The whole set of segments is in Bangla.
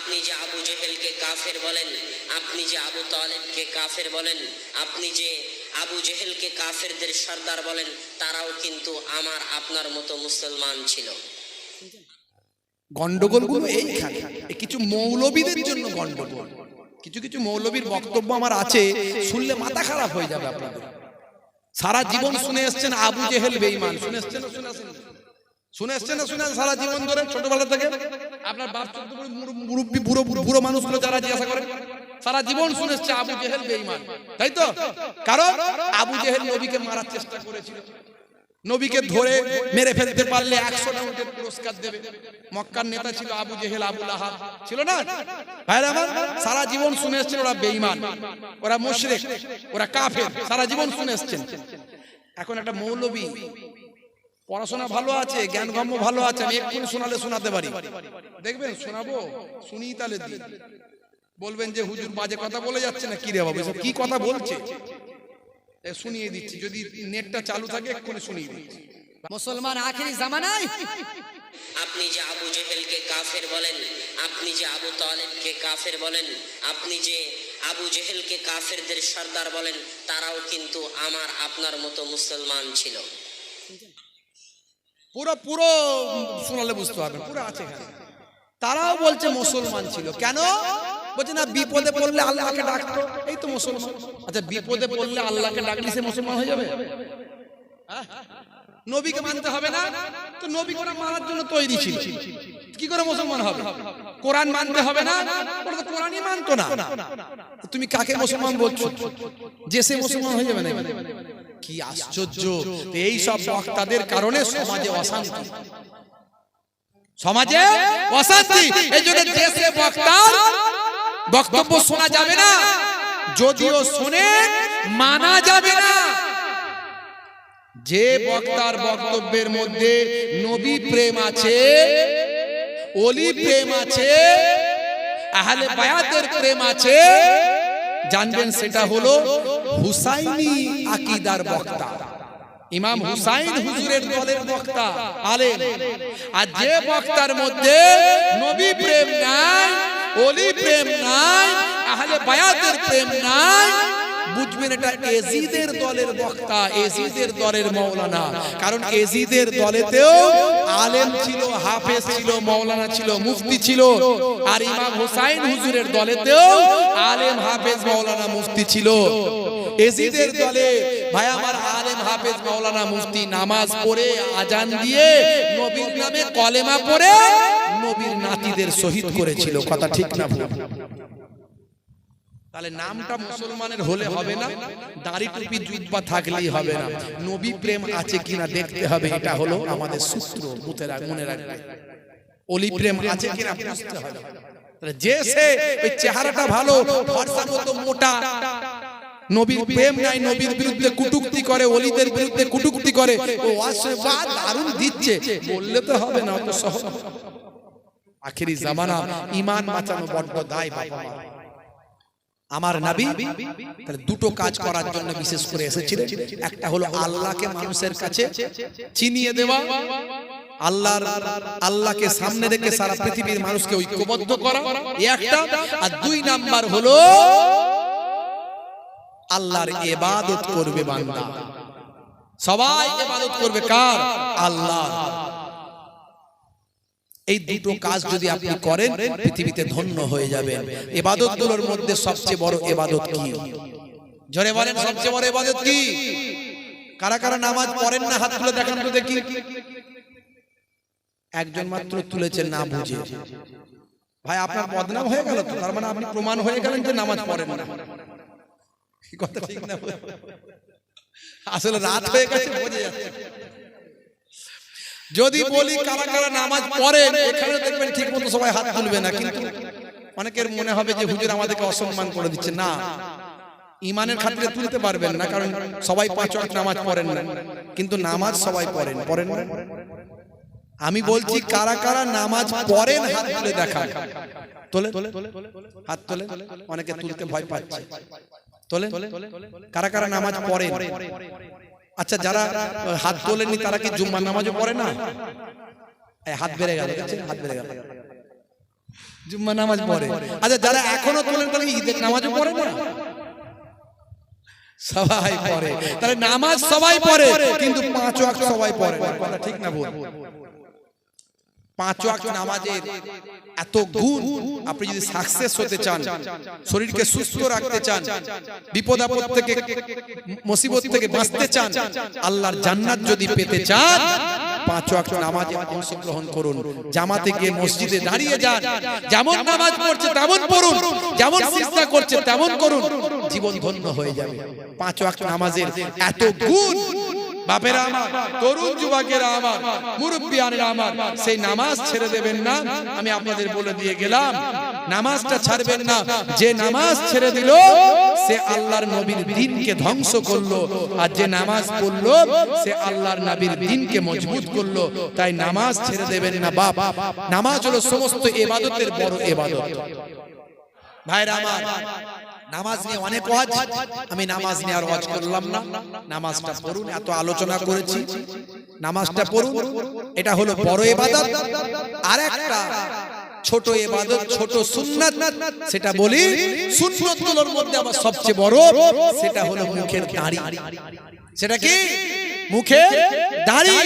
আপনি যে আবু জেহেলকে কাফের বলেন আপনি যে আবু তালেবকে কাফের বলেন আপনি যে আবু জেহেলকে কাফেরদের সর্দার বলেন তারাও কিন্তু আমার আপনার মতো মুসলমান ছিল। গন্ডগোলগুলো এইখানে এ কিছু মৌলবীদের জন্য গন্ডগোল কিছু কিছু মৌলবীর বক্তব্য আমার আছে শুনলে মাথা খারাপ হয়ে যাবে আপনাদের। সারা জীবন শুনে এসছেন আবু জেহেল বেঈমান। শুনে এসছেন শুনে আসেন শুনে এসছেন না শুনে সারা জীবন ধরে ছোটবেলা থেকে? আপনার বাপ মুরব্বি বুড়ো বুড়ো মানুষগুলো যারা জিজ্ঞাসা করেন সারা জীবন শুনে এসছে আবু জেহেল বেঈমান। তাই তো? কারণ আবু জেহেল নবীকে মারার চেষ্টা করেছিল। নবীকে ধরে মেরে ফেলতে পারলে একশো উটের পুরস্কার দেবে। মক্কার নেতা ছিল আবু জেহেল আবু লাহাব। ছিল না? ভাইরা আমার সারা জীবন শুনে এসছেন ওরা বেঈমান। ওরা মুশরিক ওরা কাফের। সারা জীবন শুনে এসছেন। এখন একটা মৌলবী পড়াশোনা ভালো আছে জ্ঞানগম্য ভালো আছে আমি এক্ষুনি শোনালে শোনাতে পারি। দেখবেন শোনাবো শুনি তাহলে বলবেন যে হুজুর বাজে কথা বলে যাচ্ছে না কি রে বাবু এসব কি কথা বলছে? শুনিয়ে দিচ্ছি যদি নেটটা চালু থাকে এক্ষুনি শুনিয়ে দিচ্ছি। মুসলমান আখেরি জামানায়? আপনি যে আবু জেহেলকে কাফের বলেন আপনি যে আবু তালেবকে কাফের বলেন আপনি যে আবু জেহেলকে কাফেরদের সর্দার বলেন তারাও কিন্তু আমার আপনার মতো মুসলমান ছিল। পুরো পুরো শোনালে বুঝতে পারবেন। পুরো আছে তারাও বলছে মুসলমান ছিল। কেন? বলছে, না, বিপদে পড়লে আল্লাহকে ডাকতো এই তো মুসলমান। আচ্ছা বিপদে পড়লে আল্লাহকে ডাকলে সে মুসলমান হয়ে যাবে? হ্যাঁ? নবীকে মানতে হবে না? তো নবী করে মানার জন্য তৈরি ছিল। কি করে মুসলমান হবে? কোরআন মানতে হবে না ওরা কোরআনই মানতো না। তুমি কাকে মুসলমান বলছো? যে সে মুসলমান হয়ে যাবে না কি আশ্চর্য। এই সব বক্তাদের কারণে সমাজে অশান্তি। সমাজে অশান্তি। এই জন্য দেশে বক্তার বক্তব্য শোনা যাবে না, যদিও শুনে মানা যাবে না। যে বক্তার বক্তব্যের মধ্যে নবী প্রেম আছে অলি প্রেম আছে আহলে বায়াতের প্রেম আছে। জানবেন সেটা হলো হুসাইনি আকিদার বক্তা। ইমাম হুসাইন হুজুরের দলের বক্তা। আলেম। আর যে বক্তার মধ্যে নবী প্রেম নাই অলি প্রেম নাই আহলে বায়াতের প্রেম নাই। বুঝবেন এটা এজিদের দলের বক্তা, এজিদের দলের মৌলানা। কারণ এজিদের দলেতেও আলেম ছিল, হাফেজ ছিল, মৌলানা ছিল, মুফতি ছিল। আর ইমাম হুসাইন হুজুরের দলেতেও আলেম, হাফেজ, মৌলানা, মুফতি ছিল। এজিদের দলে, ভাই, আমার আলেম, হাফেজ, মৌলানা, মুফতি, নামাজ পড়ে, আজান দিয়ে নবীর নামে কলেমা পড়ে নবীর নাতিদের শহীদ করেছিল। কথা ঠিক না ভুল? তাহলে নামটা মুসলমানের হলে হবে না? দাড়ি টুপি জুব্বা থাকলেই হবে না। নবী প্রেম আছে কিনা দেখতে হবে এটা হলো আমাদের সূত্র মনে রাখ। মনে রাখবে অলি প্রেম আছে কিনা বুঝতে হবে। তাহলে যে সে ওই চেহারাটা ভালো ফর্সা মতো মোটা। নবীর প্রেম নাই নবীর বিরুদ্ধে কুটুক্তি করে অলিদের বিরুদ্ধে কুটুক্তি করে। ও বা দারুণ দিচ্ছে। বললে তো হবে না অত সহজ। আখেরি জামানা ইমান বাঁচানো বড্ড দায় বাবা আমার নাবি তাহলে দুটো কাজ করার জন্য বিশেষ করে এসেছিলেন। একটা হলো আল্লাহকে মানুষের কাছে চিনিয়ে দেওয়া আল্লাহর আল্লাহকে সামনে রেখে সারা পৃথিবীর মানুষকে ঐক্যবদ্ধ করা একটা। আর দুই নাম্বার হলো আল্লাহর ইবাদত করবে বান্দা। সবাই ইবাদত করবে কার? আল্লাহ। এই দুটো কাজ যদি আপনি করেন পৃথিবীতে ধন্য হয়ে যাবে এবাদতগুলোর মধ্যে সবচেয়ে বড় এবাদত কি? জোরে বলেন সবচেয়ে বড় এবাদত কি? কারা কারা নামাজ পড়েন না হাত তুলে দেখান তো দেখি। একজন মাত্র তুলেছেন না বুঝে। ভাই আপনার বদনাম হয়ে গেল তো তার মানে আপনি প্রমাণ হয়ে গেলেন যে নামাজ পড়েন না। কি কথা ঠিক না? আসলে রাত হয়ে গেছে বোঝা যাচ্ছে। যদি বলি কারা কারা নামাজ পড়েন এখানে দেখবেন ঠিক মতো সবাই হাত তুলবে না। কিন্তু অনেকের মনে হবে যে হুজুর আমাদেরকে অসম্মান করে দিচ্ছে। না। ইমানের খাতিরে তুলতে পারবেন না কারণ সবাই পাঁচ ওয়াক্ত নামাজ পড়েন না। কিন্তু নামাজ সবাই পড়েন পড়েন আমি বলছি কারা কারা নামাজ পড়েন হাত তুলে দেখা তোলে হাত তোলে। অনেকে তুলতে ভয় পাচ্ছে। তোলে। কারা কারা নামাজ পড়েন? আচ্ছা যারা হাত তোলেনি তারা কি জুম্মার নামাজও পড়ে না? হাত বেড়ে গেল হাত বেড়ে গেল। জুম্মা নামাজ পড়ে। আচ্ছা যারা এখনও তোলেন কি ঈদের নামাজও পড়ে না? সবাই পড়ে। তাহলে নামাজ সবাই পড়ে কিন্তু পাঁচ ওয়াক্ত সবাই পড়ে না। কথা ঠিক না বল পাঁচ ওয়াক্ত নামাজের এত গুণ আপনি যদি সাকসেস হতে চান শরীরকে সুস্থ রাখতে চান বিপদ আপদ থেকে মুসিবত থেকে বাঁচতে চান আল্লাহর জান্নাত যদি পেতে চান পাঁচ ওয়াক্ত নামাজে অংশগ্রহণ করুন। জামাতে গিয়ে মসজিদে দাঁড়িয়ে যান যেমন নামাজ পড়ছে তেমন পড়ুন যেমন সিজদা করছে তেমন করুন জীবন ধন্য হয়ে যাবে। পাঁচ ওয়াক্ত নামাজের এত গুণ বাপেরা আমার, তরুণ যুবকেরা আমার, মুরব্বিয়ানেরা আমার, সেই নামাজ ছেড়ে দেবেন না। আমি আপনাদের বলে দিয়ে গেলাম, নামাজটা ছাড়বেন না। যে নামাজ ছেড়ে দিল, সে আল্লাহর নবীর দিনকে ধ্বংস করল। আর যে নামাজ পড়ল, সে আল্লাহর নবীর দিনকে মজবুত করল। তাই নামাজ ছেড়ে দেবেন না, বাপ। নামাজ হলো সমস্ত এবাদতের বড় এবাদত। ভাইরা আমার নামাজ নিয়ে অনেক ওয়াজ। আমি নামাজ নিয়ে আর ওয়াজ করলাম না। নামাজটা পড়ুন এত আলোচনা করেছি। নামাজটা পড়ুন এটা হলো বড় ইবাদত। আর একটা ছোট ইবাদত ছোট সুন্নাত সেটা বলি সুন্নতগুলোর মধ্যে আবার সবচেয়ে বড় সেটা হলো মুখের দাড়ি। সেটা কি? মুখের দাড়ি।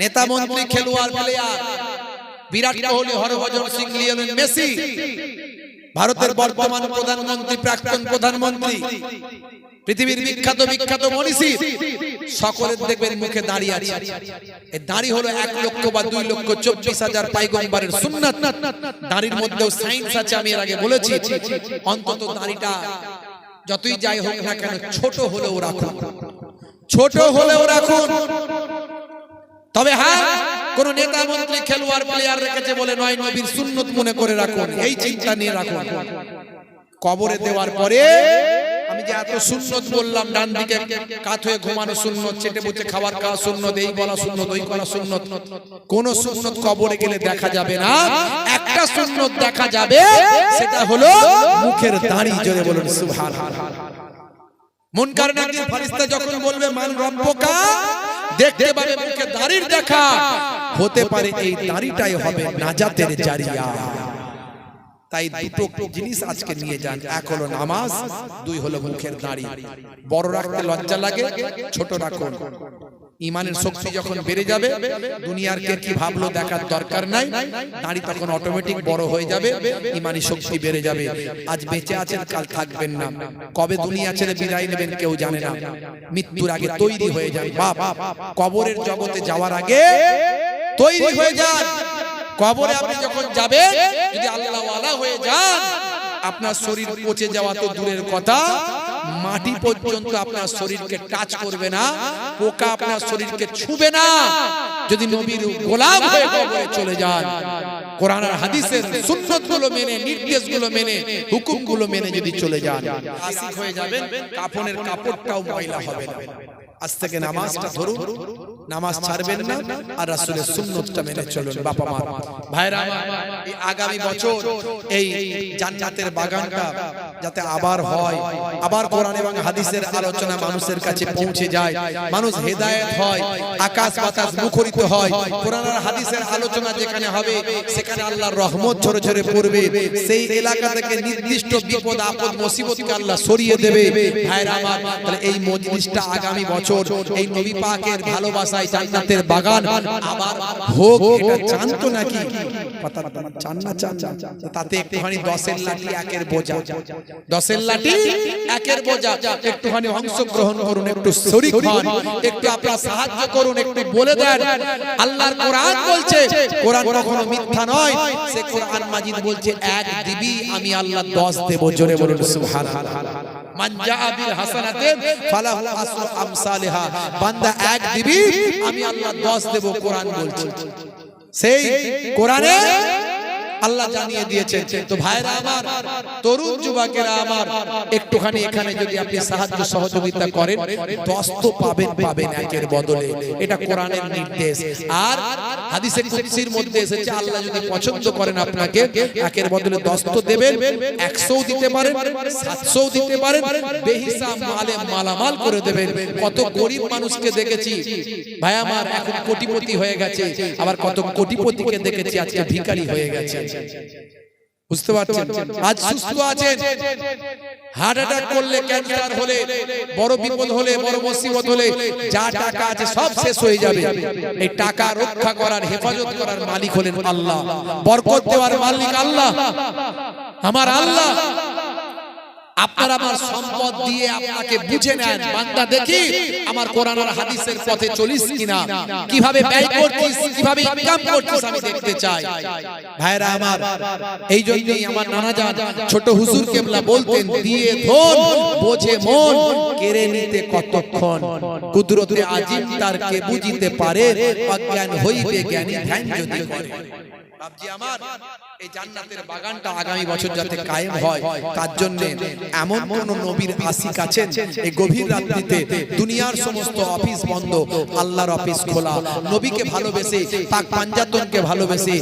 নেতা মন্ত্রী খেলোয়াড় player. Virat Kohli Harbhajan Singh Lionel Messi. ভারতের বর্তমান প্রধানমন্ত্রী প্রাক্তন প্রধানমন্ত্রী পৃথিবীর বিখ্যাত বিখ্যাত মনীষী সকলের দেখবেন মুখে দাঁড়িয়ে আছে। এই দাড়ি হলো এক লক্ষ বা দুই লক্ষ চব্বিশ হাজার পাইগম্বারের সুন্নাত। দাড়ির মধ্যেও সাইন্স আছে আমি এর আগে বলেছি। অন্তত দাঁড়িটা যতই যাই হোক না কেন ছোট হলেও রাখুন। ছোট হলেও রাখুন। তবে হ্যাঁ কোন নেতা মন্ত্রী খেলোয়াড় প্লেয়ার রেখেছে বলে নয়, নবীর সুন্নত মনে করে রাখুন, এই চিন্তা নিয়ে রাখুন। কবরে দেওয়ার পরে আমি যে এত সুন্নত বললাম, ডান দিকে কাত হয়ে ঘুমানো সুন্নত, চেটে বুটে খাবার খাওয়া সুন্নত, এই বলা সুন্নত, ওই করা সুন্নত। কোন সুন্নত কবরে গেলে দেখা যাবে না, একটা সুন্নত দেখা যাবে, সেটা হলো মুখের দাড়ি, জোরে বলুন সুবহান মুনকার নাকির ফারিস্তা যখন বলবে, মান রব্বকা? দেখতে পাবে মুখে দাড়ির দেখা। হতে পারে এই দাড়িটাই হবে নাজাতের জারিয়া। তাই দুটো জিনিস আজকে নিয়ে যান। এক হলো নামাজ দুই হলো মুখের দাড়ি। বড় রাখতে লজ্জা লাগে ছোট রাখুন। ইমানের শক্তি যখন বেড়ে যাবে দুনিয়ার কে কি ভাবলো দেখার দরকার নাই? দাঁড়ি তখন অটোমেটিক বড় হয়ে যাবে ইমানি শক্তি বেড়ে যাবে। আজ বেঁচে আছেন কাল থাকবেন না। কবে দুনিয়া ছেড়ে বিদায় নেবেন কেউ জানে না। মৃত্যুর আগে তৈরি হয়ে যান। বাপ কবরের জগতে যাওয়ার আগে তৈরি হয়ে যান। কবরে আপনি যখন যাবেন যদি আল্লাহ ওয়ালা হয়ে যান আপনার শরীর পচে যাওয়া তো দূরের কথা। মাটি পর্যন্ত আপনার শরীরকে টাচ করবে না। পোকা আপনার শরীরকে ছুবে না। যদি নবীর গোলাম হয়ে কবরে চলে যান। কোরআন আর হাদিসের সুন্নতগুলো মেনে নির্দেশগুলো মেনে হুকুমগুলো মেনে যদি চলে যান। হয়ে যাবেন কাফনের কাপড়টাও ময়লা হবে না। আজ থেকে নামাজটা ধরুন নামাজ ছাড়বেন না আর রাসুলের সুন্নতটা মেনে চলুন বাবা মা। ভাইরা এই আগামী বছর এই জান্নাতের বাগানটা যাতে আবার হয়। আবার কোরআন এবং হাদিসের আলোচনা মানুষের কাছে পৌঁছে যায়। মানুষ হেদায়েত হয়, আকাশ বাতাস মুখরিত হয়। কোরআন আর হাদিসের আলোচনা যেখানে হবে, সেখানে আল্লাহর রহমত ঝরে ঝরে পড়বে। সেই এলাকা থেকে নির্দিষ্ট বিপদ, আপদ, মুসিবতকে আল্লাহ সরিয়ে দেবে। ভাইরা আমার, তাহলে এই মজলিসটা আগামী বছর, এই নবী পাকের ভালোবাসায় জান্নাতের বাগান আবার হোক, এটা চান তো নাকি কথা চান না, চান তাতে একটুখানি দশের লাঠি একের বোঝা। দশের লাঠি একের বোঝা। একটুখানি অংশগ্রহণ করুন একটু শরীক হন একটু আপনার সাহায্য করুন একটু বলে দেন। আল্লাহর কোরআন বলছে কোরআন কখনো মিথ্যা নয়। সে কোরআন মাজিদ বলছে এক দিবি আমি আল্লাহ দশ দেব জোরে বলুন সুবহানাল্লাহ। মান জাআ বিল হাসানাতে ফালাহু আসরু আমসালিহা। বান্দা এক দিবি আমি আল্লাহ 10 দেব কোরআন বলছে। সেই কোরআনে আল্লাহ জানিয়ে দিয়েছেন, তো ভাইরা আমার, তরুণ যুবকেরা আমার, একটুখানি এখানে যদি আপনি সাহায্য সহযোগিতা করেন দশ তো পাবেন পাবেন একের বদলে। এটা কোরআনের নির্দেশ। আর হাদিসে কুদসির মধ্যে এসেছে, আল্লাহ যদি পছন্দ করেন আপনাকে, একের বদলে দশ তো দেবেন, একশোও দিতে পারেন, সাতশোও দিতে পারেন, বেহিসাব মালে মালামাল করে দেবেন। কত গরিব মানুষকে দেখেছি, ভাই আমার এখন কোটিপতি হয়ে গেছে, আবার কত কোটিপতিকে দেখেছি, আজকে ভিখারি হয়ে গেছে। বুঝতে পারছেন? আজ সুস্থ আছেন। হার্ট অ্যাটাক করলে ক্যান্সার হলে বড় বিপদ হলে বড় মুসিবত হলে যা টাকা আছে সব শেষ হয়ে যাবে। এই টাকা রক্ষা করার হেফাজত করার মালিক হলেন আল্লাহ। বরকত দেওয়ার মালিক আল্লাহ। আমার আল্লাহ। আপনার আমার সম্পদ দিয়ে আপনাকে বুঝে নেন। বান্দা, দেখি আমার কোরআন আর হাদিসের পথে চলিস কিনা? কীভাবে ব্যয় করছিস, কীভাবে ইনকাম করছিস আমি দেখতে চাই। ভাইরা আমার, এই জন্যই আমার নানা যান ছোট হুজুর কেবলা বলতেন, দিয়ে ধন, বোঝে মন, কেড়ে নিতে কতক্ষণ? কুদরতে আজিম তার কে বুঝিতে পারে, অজ্ঞান হইবে, জ্ঞানী ধ্যান যদি করে। বাপজি আমার এই জান্নাতের বাগানটা আগামী বছর যাতে কায়েম হয় তার জন্য এমন কোন নবীর আশিক আছেন এই গভীর রাত্রিতে দুনিয়ার সমস্ত অফিস বন্ধ আল্লাহর অফিস খোলা নবীকে ভালোবেসে পাক পাঞ্জাতনকে ভালোবেসে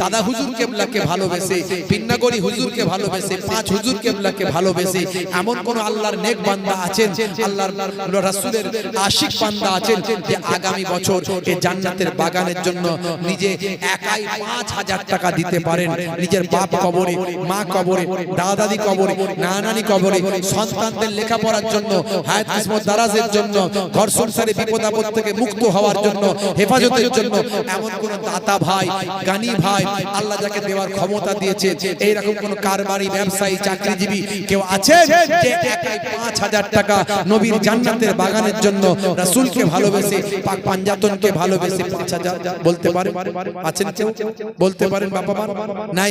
দাদা হুজুর কেবলাকে ভালোবেসে পিন্নাগরি হুজুরকে ভালোবেসে পাঁচ হুজুর কেবলাকে ভালোবেসে এমন কোন আল্লাহর নেক বান্দা আছেন আল্লাহর রাসূলের আশিক বান্দা আছেন যে আগামী বছর এই জান্নাতের বাগানের জন্য নিজে একাই পাঁচ হাজার টাকা দিতে পারেন নিজের বাপ কবরে মা কবরে দাদা দাদি কবরে নানা নানি কবরে সন্তানদের লেখাপড়ার জন্য হায়াত কিসমত দারাজের জন্য ঘর সংসারে বিপদ আপদ থেকে মুক্ত হওয়ার জন্য হেফাজতের জন্য এমন কোন দাতা ভাই গানি ভাই আল্লাহ যাকে দেওয়ার ক্ষমতা দিয়েছে এইরকম কোন কারবারি ব্যবসায়ী চাকরিজীবী কেউ আছে যে একাই পাঁচ হাজার টাকা নবীর জান্নাতের বাগানের জন্য রাসূলকে ভালোবেসে পাক পাঞ্জাতনকে ভালোবেসে পাঁচ হাজার বলতে পারেন আছেন কেউ বলতে পারেন বাবা মা? নাই।